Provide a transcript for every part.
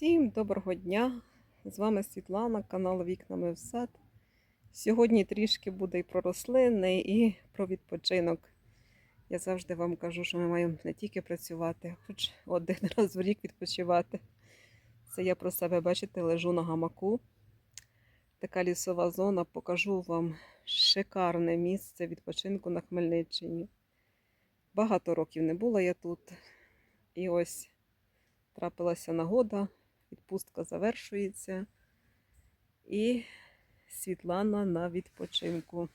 Всім доброго дня! З вами Світлана, канал Вікнами в сад. Сьогодні трішки буде і про рослини, і про відпочинок. Я завжди вам кажу, що ми маємо не тільки працювати, хоч один раз в рік відпочивати. Це я про себе, бачите, лежу на гамаку. Така лісова зона. Покажу вам шикарне місце відпочинку на Хмельниччині. Багато років не була я тут. І ось трапилася нагода, відпустка завершується. І Світлана на відпочинку.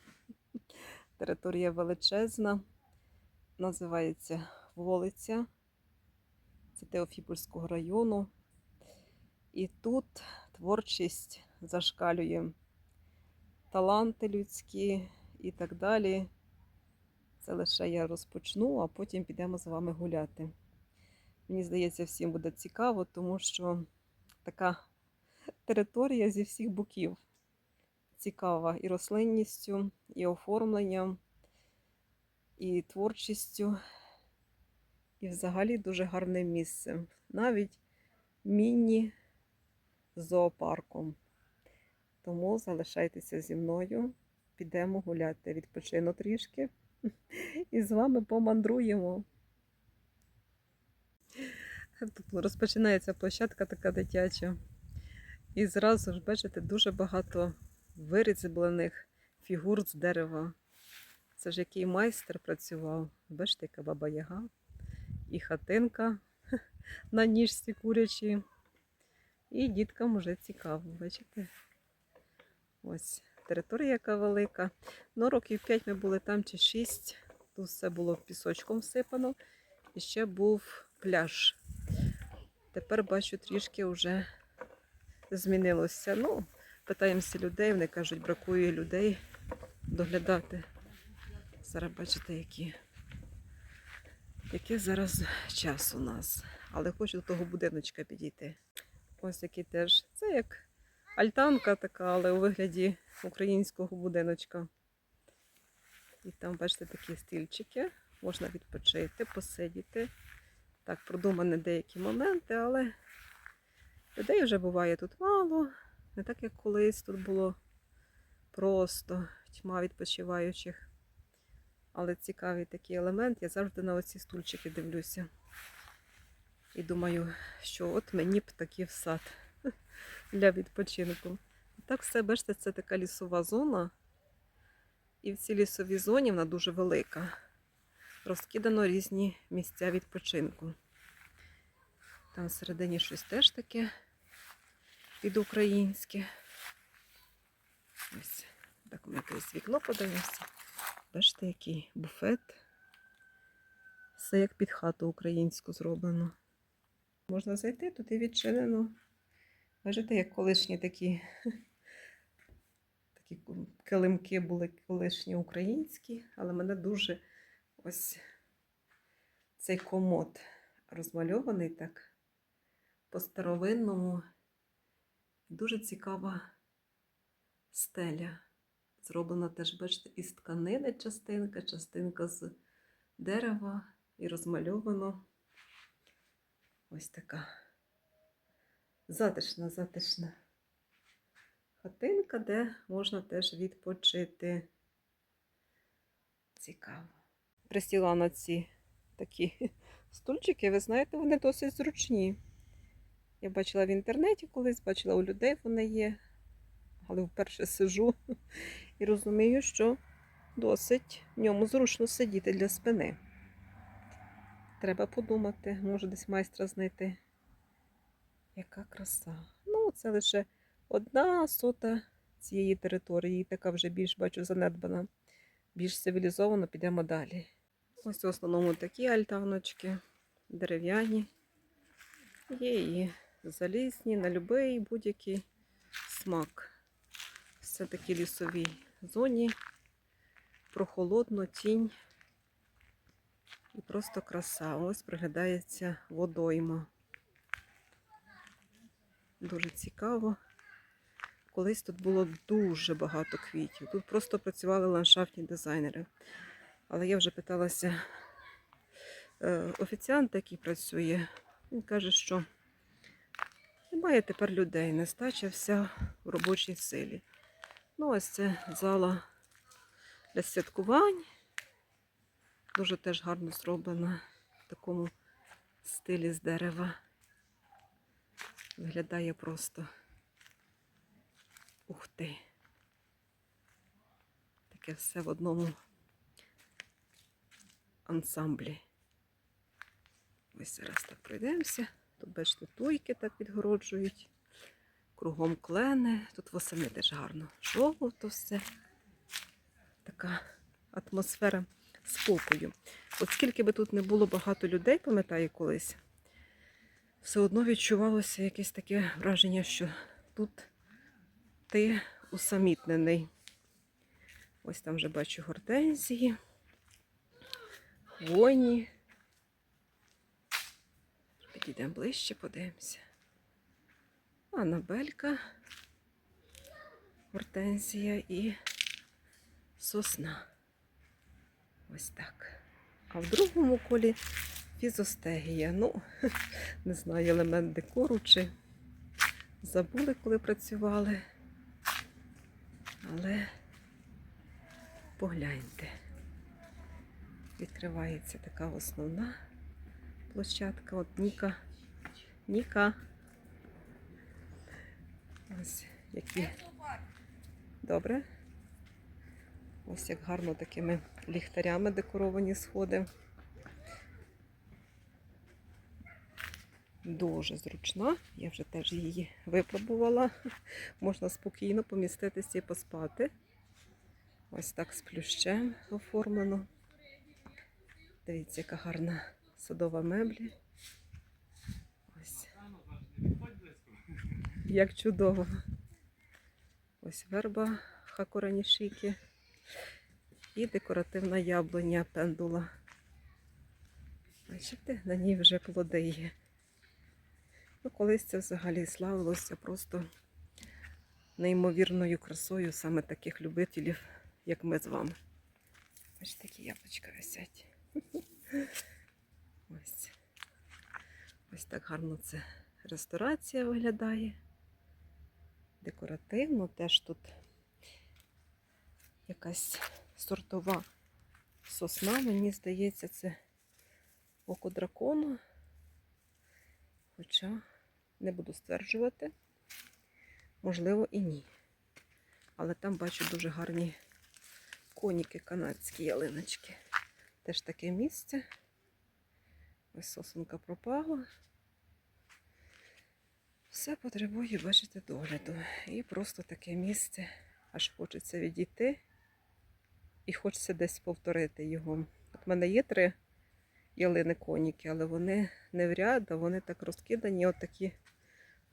Територія величезна, називається Волиця. Це Теофіпольського району. І тут творчість зашкалює таланти людські і так далі. Це лише я розпочну, а потім підемо з вами гуляти. Мені здається, всім буде цікаво, тому що така територія зі всіх боків цікава і рослинністю, і оформленням, і творчістю, і взагалі дуже гарне місце. Навіть міні-зоопарком. Тому залишайтеся зі мною, підемо гуляти, відпочину трішки і з вами помандруємо. Тут розпочинається площадка така дитяча. І зразу ж, бачите, дуже багато вирізблених фігур з дерева. Це ж який майстер працював. Бачите, яка баба яга і хатинка на ніжці курячі. І діткам вже цікаво, бачите? Ось територія яка велика. Ну, років 5 ми були там чи 6. Тут все було пісочком всипано. І ще був пляж. Тепер бачу, трішки вже змінилося. Ну, питаємося людей, вони кажуть, бракує людей доглядати. Зараз бачите, які. Який зараз час у нас. Але хочу до того будиночка підійти. Ось який теж. Це як альтанка така, але у вигляді українського будиночка. І там, бачите, такі стільчики. Можна відпочити, посидіти. Так, продумані деякі моменти, але людей вже буває тут мало. Не так, як колись тут було просто тьма відпочиваючих. Але цікавий такий елемент. Я завжди на оці стульчики дивлюся. І думаю, що от мені б такий в сад для відпочинку. Так все, бачите, це така лісова зона. І в цій лісовій зоні вона дуже велика розкидано різні місця відпочинку. Там всередині щось теж таке підукраїнське. Ось так ми якесь вікно подивимося. Бачите, який буфет. Все як під хату українську зроблено. Можна зайти, тут і відчинено. Бачите, як колишні такі такі килимки були колишні українські, але мене дуже Ось цей комод розмальований так по-старовинному. Дуже цікава стеля. Зроблена теж, бачите, із тканини частинка, частинка з дерева і розмальовано. Ось така затишна, затишна хатинка, де можна теж відпочити. Цікаво присіла на ці такі стульчики, ви знаєте, вони досить зручні. Я бачила в інтернеті колись, бачила у людей вони є, але вперше сижу і розумію, що досить в ньому зручно сидіти для спини. Треба подумати, може десь майстра знайти. Яка краса. Ну, це лише одна сота цієї території, така вже більш бачу занедбана, більш цивілізовано, підемо далі. Ось в основному такі альтаночки, дерев'яні. Є і залізні, на будь-який будь-який смак. Все такі лісовій зоні, прохолодно, тінь. І просто краса. Ось приглядається водойма. Дуже цікаво. Колись тут було дуже багато квітів. Тут просто працювали ландшафтні дизайнери. Але я вже питалася е, офіціанта, який працює. Він каже, що Немає тепер людей, нестача вся в робочій силі. Ну, ось це зала для святкувань. Дуже теж гарно зроблена в такому стилі з дерева. Виглядає просто ух ти. Таке все в одному ансамблі. Ось зараз так пройдемося. Тут, бачите, туйки так відгороджують. Кругом клени. Тут восени теж гарно. Жовто все. Така атмосфера спокою. От скільки би тут не було багато людей, пам'ятаю колись, все одно відчувалося якесь таке враження, що тут ти усамітнений. Ось там вже бачу гортензії, воні. Підійдемо ближче, подивимося. Анабелька, гортензія і сосна. Ось так. А в другому колі фізостегія. Ну, не знаю, елемент декору чи забули, коли працювали. Але погляньте. Відкривається така основна площадка. От Ніка. Ніка. Ось які. Добре. Ось як гарно такими ліхтарями декоровані сходи. Дуже зручна. Я вже теж її випробувала. Можна спокійно поміститися і поспати. Ось так з плющем оформлено. Дивіться, яка гарна садова меблі. Ось. Як чудово. Ось верба хакуранішики і декоративна яблуня пендула. Бачите, на ній вже плоди є. Ну, колись це взагалі славилося просто неймовірною красою саме таких любителів, як ми з вами. Ось такі яблучка. Ось. Ось так гарно це ресторація виглядає. Декоративно теж тут якась сортова сосна, мені здається, це око дракону. Хоча не буду стверджувати, можливо, і ні. Але там бачу дуже гарні коніки, канадські ялиночки. Теж таке місце. Ось сосунка пропала. Все потребує, бачите, догляду. І просто таке місце, аж хочеться відійти. І хочеться десь повторити його. От в мене є три ялини коніки, але вони не в ряд, а вони так розкидані. От такі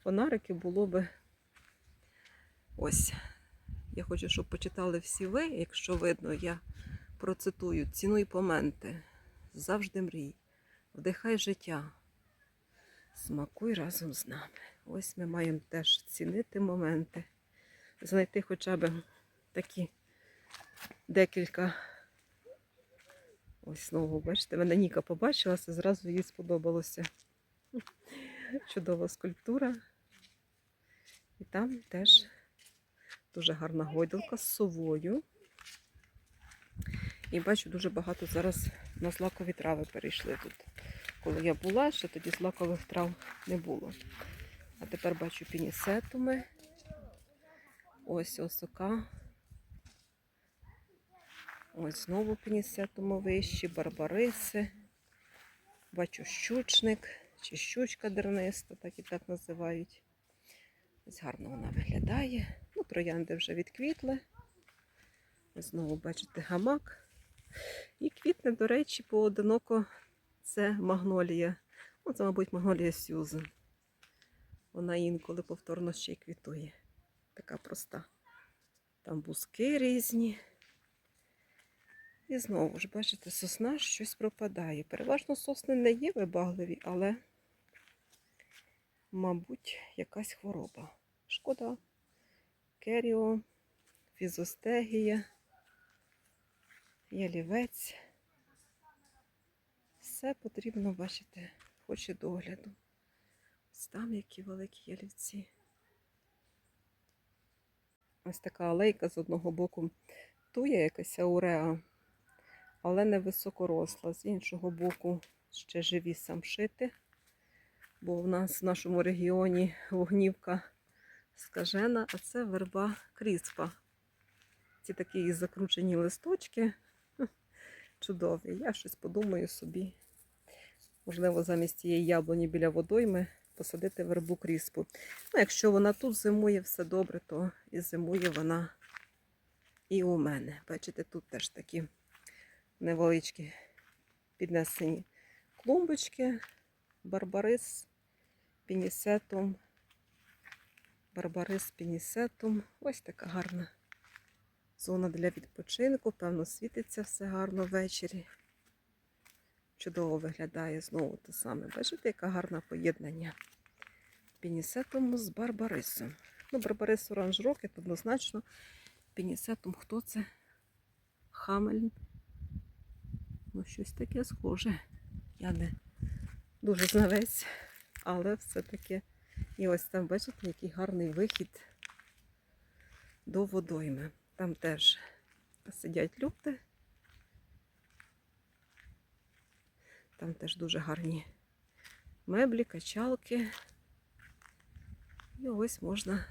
фонарики було би. Ось. Я хочу, щоб почитали всі ви, якщо видно, я процитую цінуй поменти. Завжди мрій. Вдихай життя. Смакуй разом з нами. Ось ми маємо теж цінити моменти. Знайти хоча б такі декілька. Ось знову, бачите, мене Ніка побачила, це зразу їй сподобалося. Чудова скульптура. І там теж дуже гарна гойдалка з совою. І бачу, дуже багато зараз на злакові трави перейшли тут. Коли я була, ще тоді злакових трав не було. А тепер бачу пінісетуми. Ось осока. Ось знову пінісетуми вищі, барбариси. Бачу щучник чи щучка дерниста, так і так називають. Ось гарно вона виглядає. Ну, троянди вже відквітли. Знову бачите гамак. І квітне, до речі, поодиноко це магнолія. Ну, це, мабуть, магнолія Сьюзен. Вона інколи повторно ще й квітує. Така проста. Там бузки різні. І знову ж, бачите, сосна щось пропадає. Переважно сосни не є вибагливі, але, мабуть, якась хвороба. Шкода. Керіо, фізостегія, ялівець. Все потрібно, бачите, хоче догляду. Ось там які великі ялівці. Ось така алейка з одного боку тує якась ауреа, але не високоросла. З іншого боку ще живі самшити, бо в нас в нашому регіоні вогнівка скажена, а це верба кріспа. Ці такі закручені листочки чудові. Я щось подумаю собі. Можливо, замість цієї яблуні біля водойми посадити вербу кріспу. Ну, якщо вона тут зимує все добре, то і зимує вона і у мене. Бачите, тут теж такі невеличкі піднесені клумбочки, барбарис пінісетум. Барбарис пінісетум. Ось така гарна зона для відпочинку. Певно, світиться все гарно ввечері. Чудово виглядає знову те саме. Бачите, яке гарне поєднання пінісетум з барбарисом. Ну, барбарис оранж рокет однозначно. Пінісетум хто це? Хамель. Ну, щось таке схоже. Я не дуже знавець, але все-таки. І ось там, бачите, який гарний вихід до водойми. Там теж сидять люди. Там теж дуже гарні меблі, качалки. І ось можна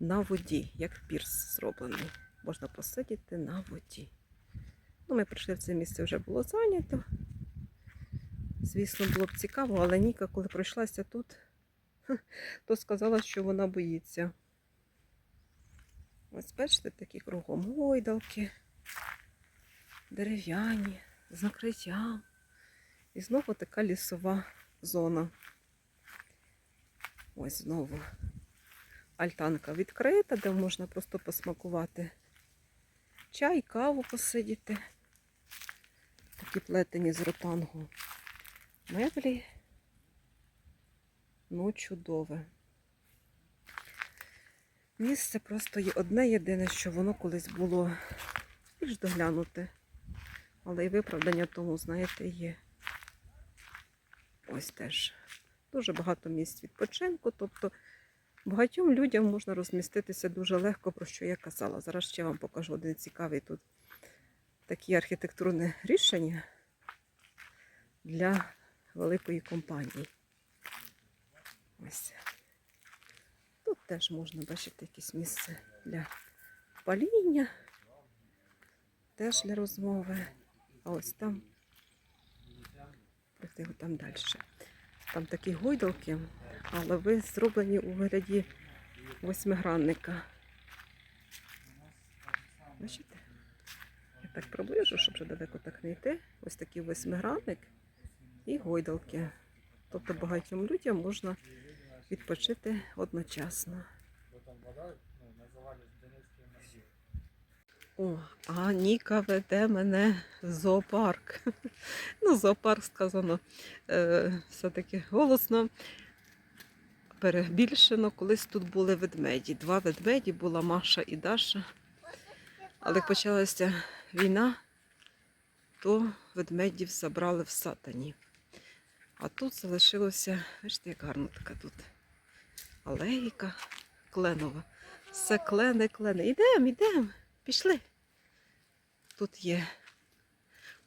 на воді, як пірс зроблений. Можна посидіти на воді. Ну, ми прийшли в це місце, вже було зайнято. Звісно, було б цікаво, але Ніка, коли пройшлася тут, то сказала, що вона боїться. Ось бачите, такі кругом гойдалки, дерев'яні, з накриттям. І знову така лісова зона. Ось знову альтанка відкрита, де можна просто посмакувати чай, каву посидіти. Такі плетені з ротангу меблі. Ну, чудове. Місце просто є одне єдине, що воно колись було більш доглянуте. Але і виправдання тому, знаєте, є. Ось теж дуже багато місць відпочинку. Тобто багатьом людям можна розміститися дуже легко, про що я казала. Зараз ще вам покажу один цікавий тут такі архітектурне рішення для великої компанії. Ось. Тут теж можна бачити якесь місце для паління, теж для розмови. А ось там, пройти там далі. Там такі гойдалки, але ви зроблені у вигляді восьмигранника. Бачите? Я так приближу, щоб вже далеко так не йти. Ось такий восьмигранник і гойдалки. Тобто багатьом людям можна відпочити одночасно. Ну. О, а Ніка веде мене в зоопарк. Ну, зоопарк сказано е, все-таки голосно. Перебільшено, колись тут були ведмеді. Два ведмеді була Маша і Даша. Але як почалася війна, то ведмедів забрали в сатані. А тут залишилося, бачите, як гарно така тут алейка кленова. Все клене, клене. Ідемо, ідемо, пішли. Тут є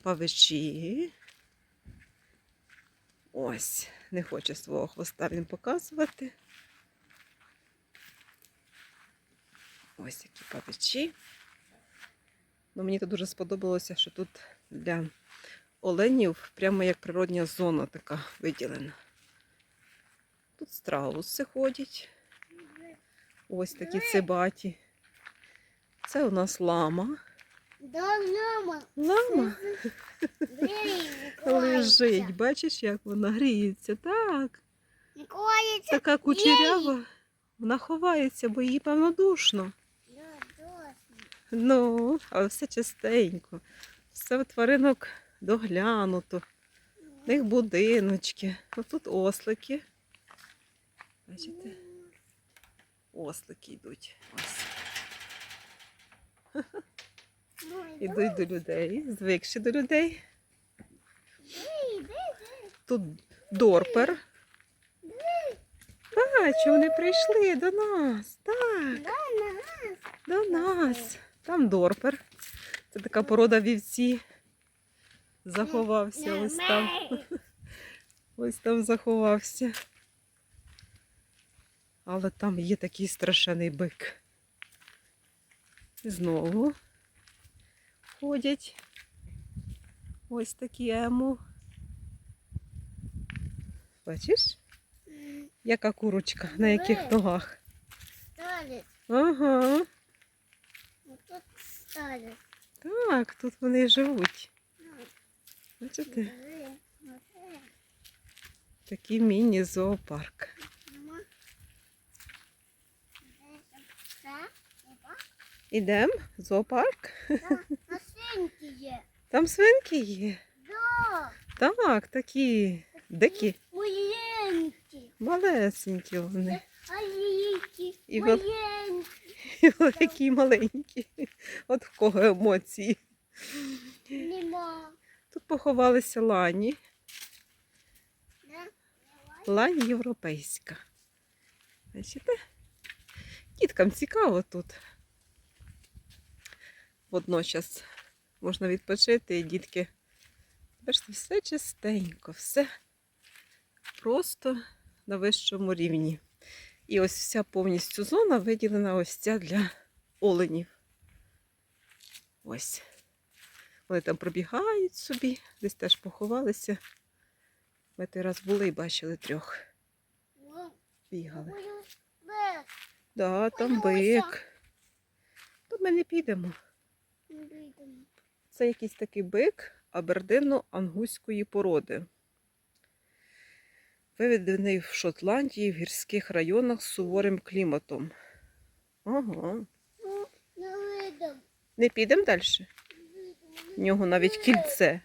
павичі. Ось, не хоче свого хвоста він показувати. Ось які павичі. Ну, мені тут дуже сподобалося, що тут для оленів прямо як природня зона така виділена. Тут страуси ходять. Ось такі цибаті. Це у нас лама. Да, мама. Лама лежить. Бачиш, як вона гріється. Так. Миколаївся. Така кучерява. Вона ховається, бо їй, певно, душно. Ну, але все чистенько. Все у тваринок доглянуто. В них будиночки. А тут ослики. Бачите? Ослики йдуть. Ось. Ідуть до людей, звикші до людей. Тут дорпер. бачу, вони прийшли до нас. Так, до нас. Там дорпер. Це така порода вівці. Заховався ось там. Ось там заховався. Але там є такий страшений бик. Знову ходять ось такі ему. Бачиш, яка курочка, на яких ногах? Стали. Ага, Вот тут стали. так, тут вони живуть. Ну, Бачите, такий міні-зоопарк. Мама. Да, да, Ідемо в зоопарк. На свинки є. Там свинки є. Да. Так, такі дикі, Маленькі. малесенькі вони. Маленькі. І вел- Маленькі. І великі, і маленькі. От в кого емоції. Нема. Тут поховалися лані. Да? Лань європейська. Бачите? Діткам цікаво тут. Водночас можна відпочити і дітки. Бачите, все чистенько, все просто на вищому рівні. І ось вся повністю зона виділена ось ця для оленів. Ось. Вони там пробігають собі, десь теж поховалися. Ми той раз були і бачили трьох. Бігали. бе. Да, там бик. Тут ми не підемо. Це якийсь такий бик абердинно-ангуської породи. Виведений в Шотландії в гірських районах з суворим кліматом. Ага. Ну, не підемо далі? В нього навіть кільце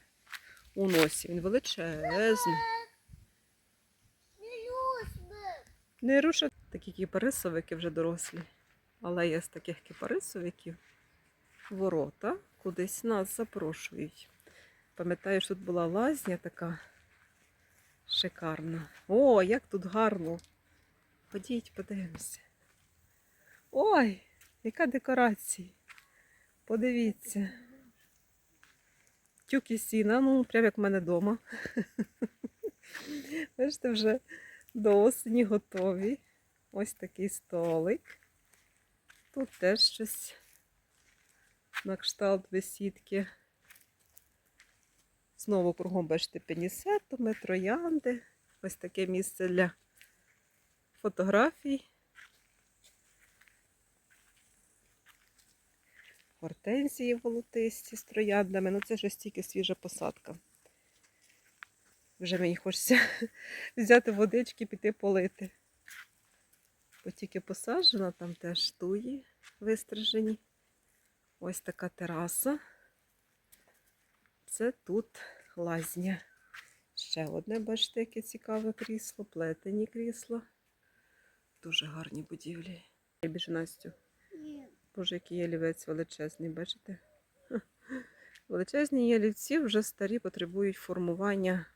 у носі. Він величезний. Не рушать такі кіпарисовики вже дорослі. Але є з таких кіпарисовиків ворота кудись нас запрошують. Пам'ятаю, що тут була лазня така шикарна. О, як тут гарно! Ходіть, подивимося. Ой, яка декорація! Подивіться. Тюки сіна, ну, прям як в мене вдома. Бачите, вже до осені готові. Ось такий столик. Тут теж щось на кшталт бесідки. Знову кругом бачите пенісетуми, троянди. Ось таке місце для фотографій. Гортензії волотисті з трояндами. Ну це ж ось тільки свіжа посадка. Вже мені хочеться взяти водички, піти полити. Бо тільки посаджена, там теж туї вистрижені. Ось така тераса. Це тут лазня. Ще одне, бачите, яке цікаве крісло, плетені крісла. Дуже гарні будівлі. Більше Настю. Боже, який ялівець величезний, бачите? Величезні ялівці вже старі потребують формування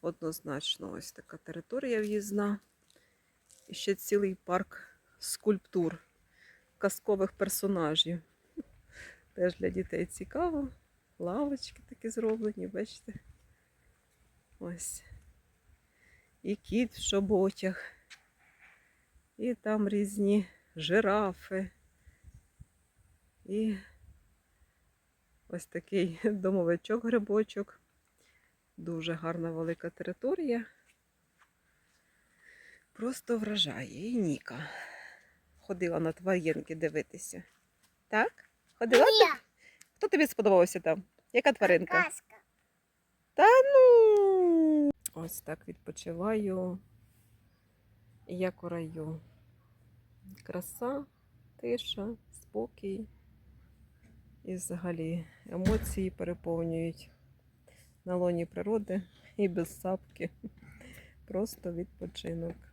однозначно. Ось така територія в'їзна. І ще цілий парк скульптур, казкових персонажів. Теж для дітей цікаво. Лавочки такі зроблені, бачите? Ось. І кіт в шоботях. І там різні жирафи. І ось такий домовичок-грибочок. Дуже гарна велика територія. Просто вражає. І Ніка. Ходила на тваринки дивитися. Так? Ні. Хто тобі сподобався там? Яка тваринка? Казка. Та ну. Ось так відпочиваю. Як у раю. Краса, тиша, спокій. І взагалі емоції переповнюють на лоні природи і без сапки. Просто відпочинок.